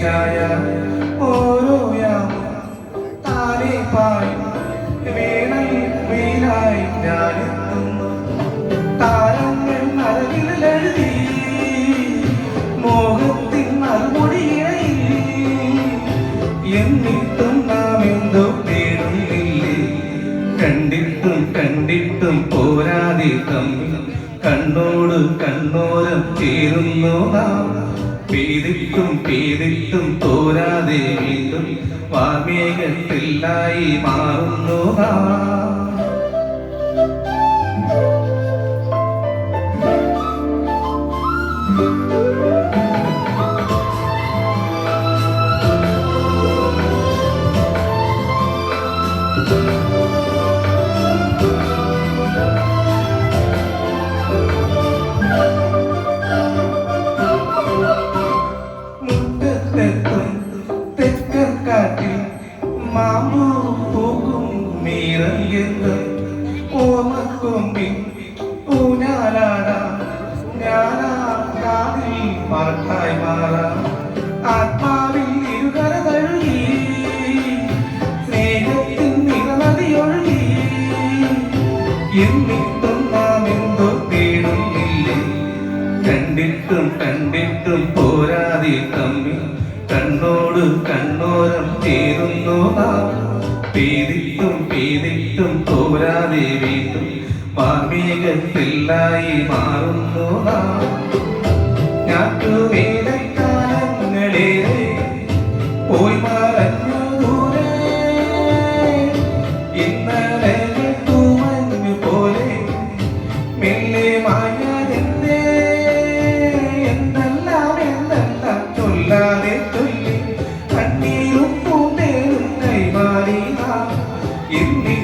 ചായ. പോരാതെ തമ്മിൽ കണ്ണോട് കണ്ണോരം തീരുന്നു നാം. പെയ്തിട്ടും പെയ്തിട്ടും തോരാതെ വീണ്ടും വാർമേഘത്തില്ലായി മാറുന്നു നാം. മുറ്റത്തെത്തും മാമ്പൂ പൂക്കും നീറങ്ങിയത് ഓമക്കൊമ്പിൽ ഊഞ്ഞാലാടാ. ഞാനാ കാതിൽ പാട്ടായി മാറാം. ആത്മാവിൽ ഇരുകര തഴുകി സ്നേഹത്തിൻ നിറനദിയൊഴുകി എന്നിട്ടും നാം എന്തോ തേടുന്നില്ലേ? കണ്ടിട്ടും കണ്ടിട്ടും പോരാതെ തമ്മിൽ കണ്ണോട് കണ്ണോരം തീരുന്നു നാം. പീതിട്ടും പെയ്തിട്ടും പോരാതെ വീണ്ടും മാർമീകത്തില്ലായി മാറുന്നു നാം. ഞാറ്റുവേലക്കാലങ്ങളേറെ you